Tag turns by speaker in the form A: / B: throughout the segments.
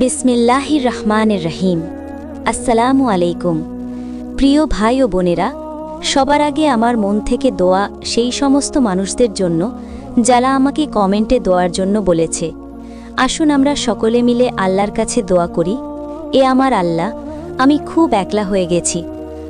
A: বিসমিল্লাহির রহমানের রহিম আসসালামু আলাইকুম। প্রিয় ভাই ও বোনেরা, সবার আগে আমার মন থেকে দোয়া সেই সমস্ত মানুষদের জন্য যারা আমাকে কমেন্টে দোয়ার জন্য বলেছে। আসুন আমরা সকলে মিলে আল্লাহর কাছে দোয়া করি। এ আমার আল্লাহ, আমি খুব একলা হয়ে গেছি।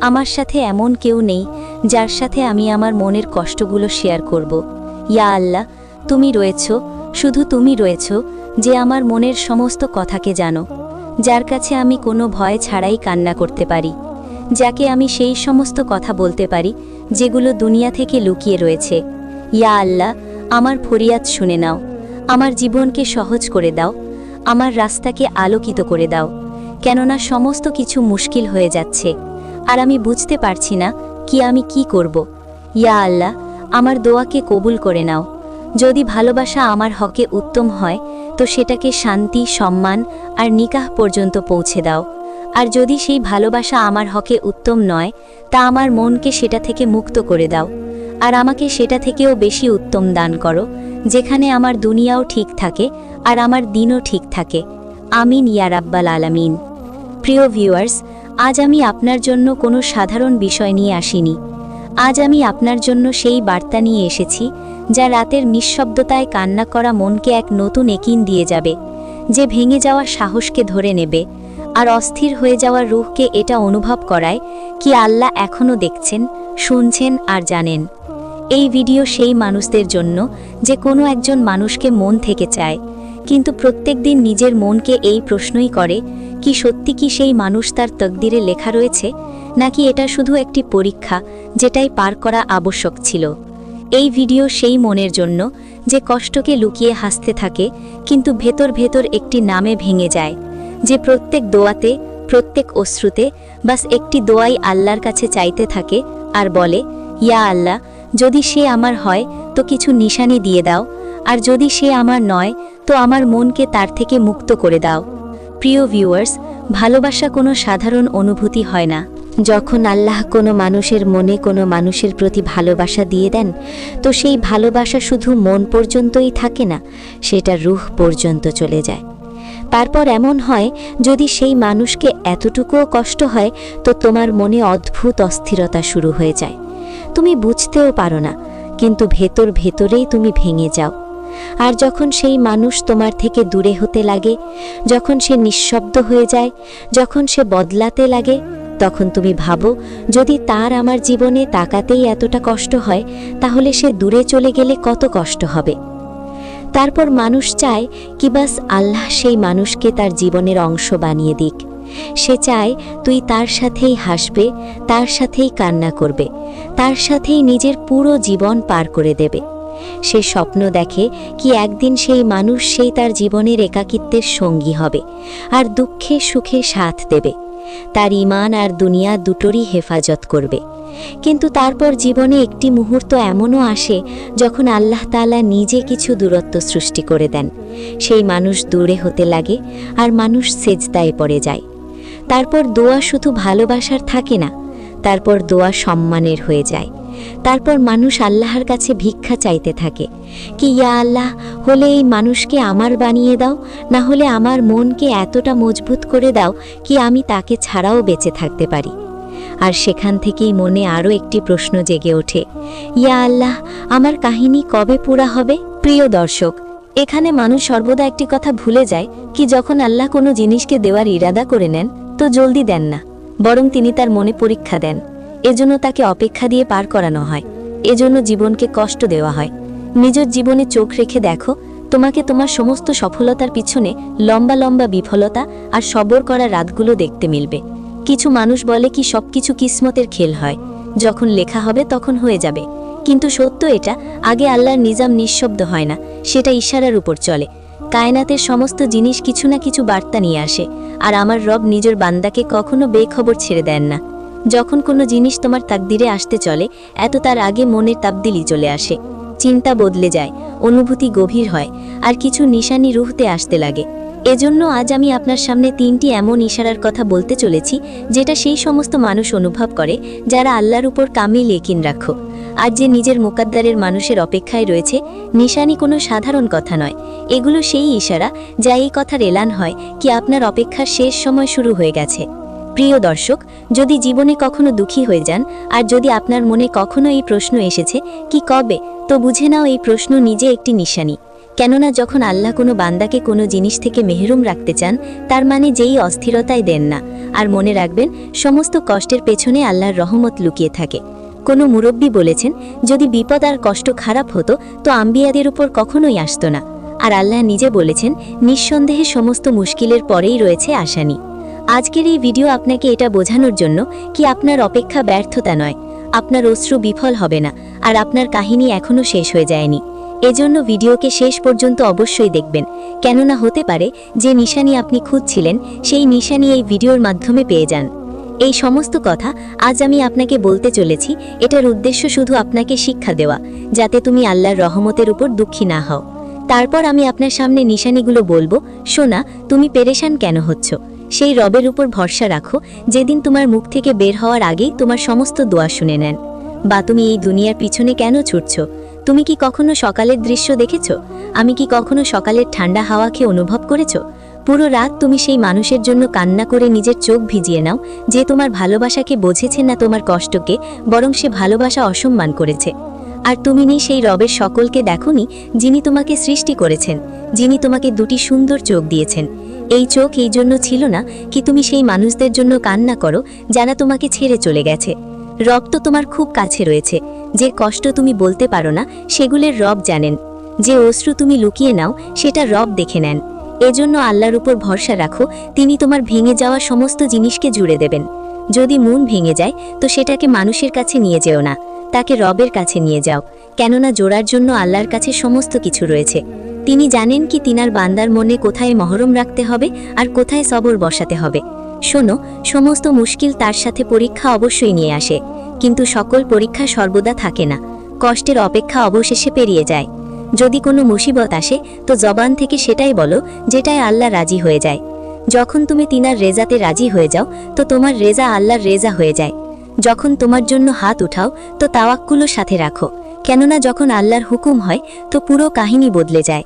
A: আমার সাথে এমন কেউ নেই যার সাথে আমি আমার মনের কষ্টগুলো শেয়ার করব। ইয়া আল্লাহ, তুমি রয়েছ, শুধু তুমি রয়েছ যে আমার মনের সমস্ত কথাকে জানো, যার কাছে আমি কোনো ভয় ছাড়াই কান্না করতে পারি, যাকে আমি সেই সমস্ত কথা বলতে পারি, যেগুলো দুনিয়া থেকে লুকিয়ে রয়েছে। ইয়া আল্লাহ, আমার ফরিয়াদ শুনে নাও, আমার জীবনকে সহজ করে দাও, আমার রাস্তাকে আলোকিত করে দাও, কেননা সমস্ত কিছু মুশকিল হয়ে যাচ্ছে, আর আমি বুঝতে পারছি না কি আমি কি করব। ইয়া আল্লাহ, আমার দোয়াকে কবুল করে নাও। যদি ভালোবাসা আমার হকে উত্তম হয়, তো সেটাকে শান্তি, সম্মান আর নিকাহ পর্যন্ত পৌঁছে দাও। আর যদি সেই ভালোবাসা আমার হকে উত্তম নয়, তা আমার মনকে সেটা থেকে মুক্ত করে দাও। আর আমাকে সেটা থেকেও বেশি উত্তম দান করো, যেখানে আমার দুনিয়াও ঠিক থাকে আর আমার দিনও ঠিক থাকে। আমিন, ইয়া রাব্বাল আলামিন। প্রিয় ভিউয়ার্স, আজ আমি আপনার জন্য কোনো সাধারণ বিষয় নিয়ে আসিনি। আজ আমি আপনার জন্য সেই বার্তা নিয়ে এসেছি, যা রাতের নিঃশব্দতায় কান্না করা মনকে এক নতুন একিন দিয়ে যাবে, যে ভেঙে যাওয়া সাহসকে ধরে নেবে, আর অস্থির হয়ে যাওয়া রুহকে এটা অনুভব করায় কি আল্লাহ এখনও দেখছেন, শুনছেন আর জানেন। এই ভিডিও সেই মানুষদের জন্য, যে কোনো একজন মানুষকে মন থেকে চায়, কিন্তু প্রত্যেকদিন নিজের মনকে এই প্রশ্নই করে কি সত্যি কি সেই মানুষ তার তকদিরে লেখা রয়েছে, নাকি এটা শুধু একটি পরীক্ষা যেটাই পার করা আবশ্যক ছিল? এই ভিডিও সেই মনের জন্য যে কষ্টকে লুকিয়ে হাসতে থাকে, কিন্তু ভেতর ভেতর একটি নামে ভেঙে যায়, যে প্রত্যেক দোয়াতে, প্রত্যেক অশ্রুতে, বাস একটি দোয়াই আল্লাহর কাছে চাইতে থাকে আর বলে, ইয়া আল্লাহ, যদি সে আমার হয়, তো কিছু নিশানি দিয়ে দাও, আর যদি সে আমার নয়, তো আমার মনকে তার থেকে মুক্ত করে দাও। প্রিয় ভিউয়ার্স ভালোবাসা কোনো সাধারণ অনুভূতি হয় না। যখন আল্লাহ কোনো মানুষের মনে কোনো মানুষের প্রতি ভালোবাসা দিয়ে দেন, তো সেই ভালোবাসা শুধু মন পর্যন্তই থাকে না, সেটা রুহ পর্যন্ত চলে যায়। তারপর এমন হয়, যদি সেই মানুষকে এতটুকুও কষ্ট হয়, তো তোমার মনে অদ্ভুত অস্থিরতা শুরু হয়ে যায়। তুমি বুঝতেও পারো না, কিন্তু ভেতর ভেতরেই তুমি ভেঙে যাও। আর যখন সেই মানুষ তোমার থেকে দূরে হতে লাগে, যখন সে নিঃশব্দ হয়ে যায়, যখন সে বদলাতে লাগে, তখন তুমি ভাবো, যদি তার আমার জীবনে তাকাতেই এতটা কষ্ট হয়, তাহলে সে দূরে চলে গেলে কত কষ্ট হবে। তারপর মানুষ চায় কি বাস আল্লাহ সেই মানুষকে তার জীবনের অংশ বানিয়ে দিক। সে চায় তুই তার সাথেই হাসবে, তার সাথেই কান্না করবে, তার সাথেই নিজের পুরো জীবন পার করে দেবে। সে স্বপ্ন দেখে কি একদিন সেই মানুষ সেই তার জীবনের একাকিত্বের সঙ্গী হবে আর দুঃখে সুখে সাথ দেবে। তার ইমান আর দুনিয়া দুটোরই হেফাজত করবে। কিন্তু তারপর জীবনে একটি মুহূর্ত এমনও আসে যখন আল্লাহ তাআলা নিজে কিছু দূরত্ব সৃষ্টি করে দেন। সেই মানুষ দূরে হতে লাগে আর মানুষ সেজদায় পড়ে যায়। তারপর দোয়া শুধু ভালোবাসার থাকে না তারপর দোয়া সম্মানের হয়ে যায়। তারপর মানুষ আল্লাহর কাছে ভিক্ষা চাইতে থাকে কি, ইয়া আল্লাহ, হলে এই মানুষকে আমার বানিয়ে দাও, না হলে আমার মনকে এতটা মজবুত করে দাও কি আমি তাকে ছাড়াও বেঁচে থাকতে পারি? আর সেখান থেকেই মনে আরও একটি প্রশ্ন জেগে ওঠে, ইয়া আল্লাহ, আমার কাহিনী কবে পুরা হবে? প্রিয় দর্শক, এখানে মানুষ সর্বদা একটি কথা ভুলে যায় কি, যখন আল্লাহ কোনো জিনিসকে দেওয়ার ইরাদা করে নেন, তো জলদি দেন না। বরং তিনি তার মনে পরীক্ষা দেন। এজন্য তাকে অপেক্ষা দিয়ে পার করানো হয়। এজন্য জীবনকে কষ্ট দেওয়া হয়। নিজের জীবনে চোখ রেখে দেখো, তোমাকে তোমার সমস্ত সফলতার পিছনে লম্বা লম্বা বিফলতা আর সবর করা রাতগুলো দেখতে মিলবে। কিছু মানুষ বলে কি সবকিছু কিসমতের খেল হয়। যখন লেখা হবে তখন হয়ে যাবে। কিন্তু সত্য এটা, আগে আল্লাহর নিজাম নিঃশব্দ হয় না। সেটা ইশারার উপর চলে। কায়নাতের সমস্ত জিনিস কিছু না কিছু বার্তা নিয়ে আসে, আর আমার রব নিজের বান্দাকে কখনো বেখবর ছেড়ে দেন না। যখন কোনো জিনিস তোমার তাকদিরে আসতে চলে, এত তার আগে মনের তাবদিলি চলে আসে। চিন্তা বদলে যায়, অনুভূতি গভীর হয়, আর কিছু নিশানি রুহতে আসতে লাগে। এজন্য আজ আমি আপনার সামনে তিনটি এমন ইশারার কথা বলতে চলেছি, যেটা সেই সমস্ত মানুষ অনুভব করে, যারা আল্লাহর উপর কামিল একিন রাখো। আর যে নিজের মুকাদ্দারের মানুষের অপেক্ষায় রয়েছে, নিশানি কোনো সাধারণ কথা নয়। এগুলো সেই ইশারা যা এই কথার এলান হয় কি আপনার অপেক্ষার শেষ সময় শুরু হয়ে গেছে। প্রিয় দর্শক, যদি জীবনে কখনো দুঃখী হয়ে যান, আর যদি আপনার মনে কখনো এই প্রশ্ন এসেছে, কি কবে, তো বুঝে নাও এই প্রশ্ন নিজে একটি নিশানি। কেননা যখন আল্লাহ কোনো বান্দাকে কোনো জিনিস থেকে মেহরুম রাখতে চান, তার মানে যেই অস্থিরতায় দেন না। আর মনে রাখবেন, সমস্ত কষ্টের পেছনে আল্লাহর রহমত লুকিয়ে থাকে। কোনো মুরব্বী বলেছেন, যদি বিপদ আর কষ্ট খারাপ হতো, তো আম্বিয়াদের উপর কখনোই আসতো না। আর আল্লাহ নিজে বলেছেন, নিঃসন্দেহে সমস্ত মুশকিলের পরেই রয়েছে আসানি। আজকের এই ভিডিও আপনাকে এটা বোঝানোর জন্য কি আপনার অপেক্ষা ব্যর্থতা নয়, আপনার অশ্রু বিফল হবে না, আর আপনার কাহিনী এখনও শেষ হয়ে যায়নি। এজন্য ভিডিওকে শেষ পর্যন্ত অবশ্যই দেখবেন, কেননা হতে পারে, যে নিশানি আপনি খুঁজছিলেন, সেই নিশানি এই ভিডিওর মাধ্যমে পেয়ে যান। এই সমস্ত কথা আজ আমি আপনাকে বলতে চলেছি, এটার উদ্দেশ্য শুধু আপনাকে শিক্ষা দেওয়া, যাতে তুমি আল্লাহর রহমতের উপর দুঃখী না হও। তারপর আমি আপনার সামনে নিশানিগুলো বলব শোনা তুমি পেরেশান কেন হচ্ছ? সেই রবের উপর ভরসা রাখো, যেদিন তোমার মুখ থেকে বের হওয়ার আগেই তোমার সমস্ত দোয়া শুনে নেন। বা তুমি এই দুনিয়ার পিছনে কেন ছুটছ? তুমি কি কখনো সকালের দৃশ্য দেখেছ? আমি কি কখনো সকালের ঠান্ডা হাওয়াকে অনুভব করেছ? পুরো রাত তুমি সেই মানুষের জন্য কান্না করে নিজের চোখ ভিজিয়ে নাও, যে তোমার ভালোবাসাকে বোঝেছে না তোমার কষ্টকে, বরং সে ভালোবাসা অসম্মান করেছে। আর তুমি নেই সেই রবের সকলকে দেখনি, যিনি তোমাকে সৃষ্টি করেছেন, যিনি তোমাকে দুটি সুন্দর চোখ দিয়েছেন। এই চোখ এই জন্য ছিল না কি তুমি সেই মানুষদের জন্য কান্না করো, যারা তোমাকে ছেড়ে চলে গেছে। রব তো তোমার খুব কাছে রয়েছে, যে কষ্ট তুমি বলতে পারো না, সেগুলোর রব জানেন। যে অশ্রু তুমি লুকিয়ে নাও, সেটা রব দেখে নেন। এজন্য আল্লাহর উপর ভরসা রাখো, তিনি তোমার ভেঙে যাওয়া সমস্ত জিনিসকে জুড়ে দেবেন। যদি মন ভেঙে যায়, তো সেটাকে মানুষের কাছে নিয়ে যেও না, তাকে রবের কাছে নিয়ে যাও, কেননা জোড়ার জন্য আল্লাহর কাছে সমস্ত কিছু রয়েছে। তিনি জানেন কি তিনার বান্দার মনে কোথায় মহরম রাখতে হবে আর কোথায় সবর বসাতে হবে। শোনো, সমস্ত মুশকিল তার সাথে পরীক্ষা অবশ্যই নিয়ে আসে, কিন্তু সকল পরীক্ষা সর্বদা থাকে না, কষ্টের অপেক্ষা অবশেষে পেরিয়ে যায়। যদি কোনো মুসিবত আসে, তো জবান থেকে সেটাই বলো, যেটায় আল্লাহ রাজি হয়ে যায়। যখন তুমি তিনার রেজাতে রাজি হয়ে যাও, তো তোমার রেজা আল্লাহর রেজা হয়ে যায়। যখন তোমার জন্য হাত উঠাও, তো তাওয়াক্কুলো সাথে রাখো। কেননা যখন আল্লাহর হুকুম হয়, তো পুরো কাহিনী বদলে যায়।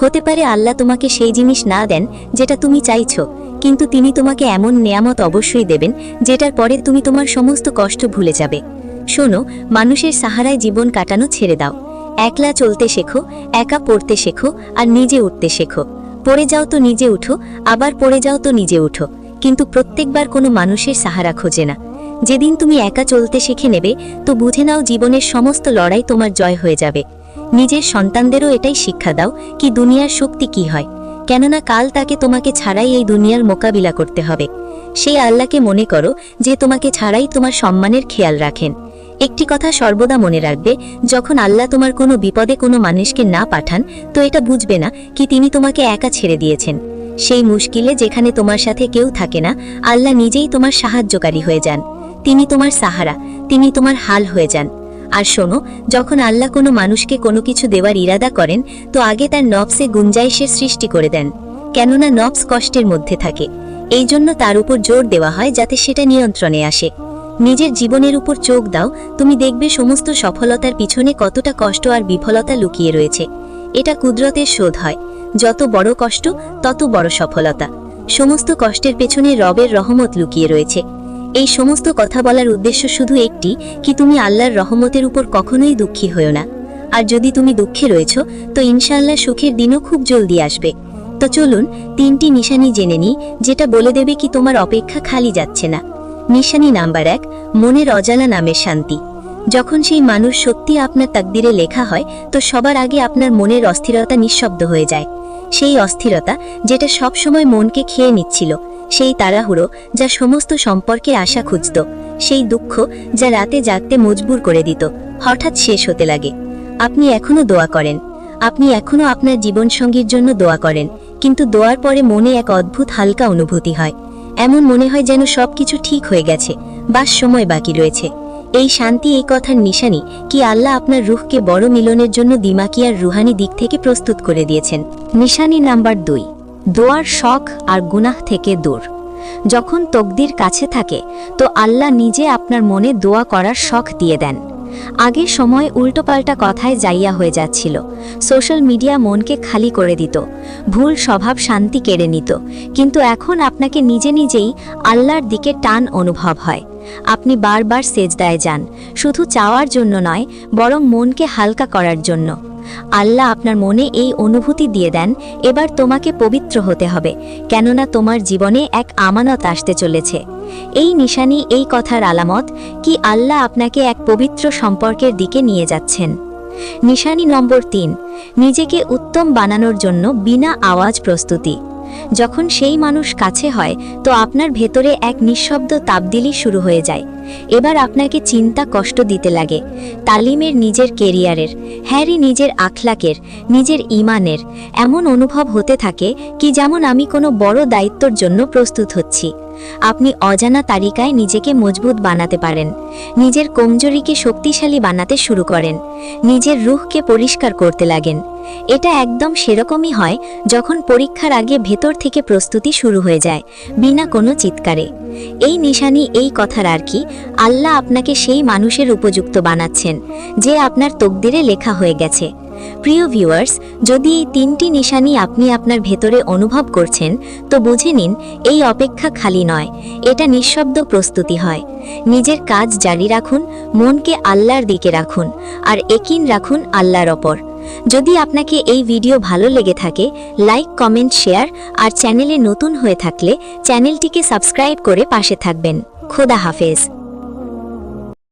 A: হতে পারে আল্লাহ তোমাকে সেই জিনিস না দেন, যেটা তুমি চাইছো, কিন্তু তিনি তোমাকে এমন নেয়ামত অবশ্যই দেবেন, যেটার পরে তুমি তোমার সমস্ত কষ্ট ভুলে যাবে। শোনো, মানুষের সাহারায় জীবন কাটানো ছেড়ে দাও। একলা চলতে শেখো, একা পড়তে শেখো, আর নিজে উঠতে শেখো। পড়ে যাও তো নিজে উঠো, আবার পড়ে যাও তো নিজে উঠো। কিন্তু প্রত্যেকবার কোনো মানুষের সাহারা খোঁজে না। যেদিন তুমি একা চলতে শিখে নেবে, তো বুঝে নাও জীবনের সমস্ত লড়াই তোমার জয় হয়ে যাবে। নিজের সন্তানদেরও এটাই শিক্ষা দাও কি দুনিয়ার শক্তি কি হয়। কেননা কাল তাকে তোমাকে ছাড়াই এই দুনিয়ার মোকাবিলা করতে হবে। সেই আল্লাহকে মনে করো যে তোমাকে ছাড়াই তোমার সম্মানের খেয়াল রাখেন। একটি কথা সর্বদা মনে রাখবে, যখন আল্লাহ তোমার কোনো বিপদে কোনো মানুষকে না পাঠান, তো এটা বুঝবে না কি তিনি তোমাকে একা ছেড়ে দিয়েছেন। সেই মুশকিলে যেখানে তোমার সাথে কেউ থাকে না, আল্লাহ নিজেই তোমার সাহায্যকারী হয়ে যান। তিনি তোমার সাহারা, তিনি তোমার হাল হয়ে যান। আর শোনো, যখন আল্লাহ কোনো মানুষকে কোনো কিছু দেওয়ার ইরাদা করেন, তো আগে তার নবসে গুঞ্জাইশের সৃষ্টি করে দেন। কেননা নবস কষ্টের মধ্যে থাকে। এই জন্য তার উপর জোর দেওয়া হয় যাতে সেটা নিয়ন্ত্রণে আসে। নিজের জীবনের উপর চোখ দাও, তুমি দেখবে সমস্ত সফলতার পিছনে কতটা কষ্ট আর বিফলতা লুকিয়ে রয়েছে। এটা কুদরতের শোধ হয়। যত বড় কষ্ট, তত বড় সফলতা। সমস্ত কষ্টের পেছনে রবের রহমত লুকিয়ে রয়েছে। এই সমস্ত কথা বলার উদ্দেশ্য শুধু একটি, কি তুমি আল্লাহর রহমতের উপর কখনোই দুঃখী হও না। আর যদি তুমি দুঃখে রয়েছ, তো ইনশাল্লাহ সুখের দিনও খুব জলদি আসবে। তো চলুন, তিনটি নিশানি জেনে নিই, যেটা বলে দেবে কি তোমার অপেক্ষা খালি যাচ্ছে না। নিশানি নাম্বার এক, মনের অজানা নামের শান্তি। যখন সেই মানুষ সত্যি আপনার তাকদিরে লেখা হয়, তো সবার আগে আপনার মনের অস্থিরতা নিঃশব্দ হয়ে যায়। সেই অস্থিরতা, যেটা সব সময় মনকে খেয়ে নিচ্ছিল, সেই তাড়াহুড়ো যা সমস্ত সম্পর্কে আশা খুঁজত, সেই দুঃখ যা রাতে জাগতে মজবুর করে দিত, হঠাৎ শেষ হতে লাগে। আপনি এখনও দোয়া করেন। আপনি এখনও আপনার জীবনসঙ্গীর জন্য দোয়া করেন, কিন্তু দোয়ার পরে মনে এক অদ্ভুত হালকা অনুভূতি হয়। এমন মনে হয় যেন সবকিছু ঠিক হয়ে গেছে, বাস সময় বাকি রয়েছে। এই শান্তি, এই কথার নিশানি, কি আল্লাহ আপনার রুহকে বড় মিলনের জন্য দিমাকিয়ার রুহানি দিক থেকে প্রস্তুত করে দিয়েছেন? নিশানি নাম্বার দুই, দোয়ার শখ আর গুনাহ থেকে দূর। যখন তকদির কাছে থাকে, তো আল্লাহ নিজে আপনার মনে দোয়া করার শখ দিয়ে দেন। আগে সময় উল্টোপাল্টা কথায় যাইয়া হয়ে যাচ্ছিল। সোশ্যাল মিডিয়া মনকে খালি করে দিত। ভুল স্বভাব শান্তি কেড়ে নিত। কিন্তু এখন আপনাকে নিজে নিজেই আল্লাহর দিকে টান অনুভব হয়। আপনি বারবার সেজদায় যান। শুধু চাওয়ার জন্য নয়, বরং মনকে হালকা করার জন্য। আল্লাহ আপনার মনে এই অনুভূতি দিয়ে দেন, এবার তোমাকে পবিত্র হতে হবে, কেননা তোমার জীবনে এক আমানত আসতে চলেছে। এই নিশানি, এই কথার আলামত, কি আল্লাহ আপনাকে এক পবিত্র সম্পর্কের দিকে নিয়ে যাচ্ছেন। নিশানি নম্বর তিন, নিজেকে উত্তম বানানোর জন্য বিনা আওয়াজ প্রস্তুতি। যখন সেই মানুষ কাছে হয়, তো আপনার ভেতরে এক নিঃশব্দ তাবদিলি শুরু হয়ে যায়। এবার আপনাকে চিন্তা কষ্ট দিতে লাগে। তালিমের নিজের কেরিয়ারের, হ্যারি নিজের আখলাকের, নিজের ইমানের, এমন অনুভব হতে থাকে কি যেমন আমি কোনো বড় দায়িত্বর জন্য প্রস্তুত হচ্ছি। আপনি অজানা তালিকায় নিজেকে মজবুত বানাতে পারেন, নিজের কমজোরিকে শক্তিশালী বানাতে শুরু করেন, নিজের রুহকে পরিষ্কার করতে লাগেন এটা একদম সেরকমই হয় যখন পরীক্ষার আগে ভেতর থেকে প্রস্তুতি শুরু হয়ে যায়, বিনা কোনো চিৎকারে। এই নিশানি, এই কথার আর কি, আল্লাহ আপনাকে সেই মানুষের উপযুক্ত বানাচ্ছেন, যে আপনার তকদিরে লেখা হয়ে গেছে। প্রিয় ভিউয়ার্স যদি এই তিনটি নিশানি আপনি আপনার ভেতরে অনুভব করছেন, তো বুঝে নিন, এই অপেক্ষা খালি নয়, এটা নিঃশব্দ প্রস্তুতি হয়। নিজের কাজ জারি রাখুন, মনকে আল্লাহর দিকে রাখুন, আর একিন রাখুন আল্লাহর ওপর। যদি আপনাকে এই ভিডিও ভালো লেগে থাকে লাইক কমেন্ট শেয়ার আর চ্যানেলে নতুন হয়ে থাকলে চ্যানেলটিকে সাবস্ক্রাইব করে পাশে থাকবেন। খোদা হাফেজ।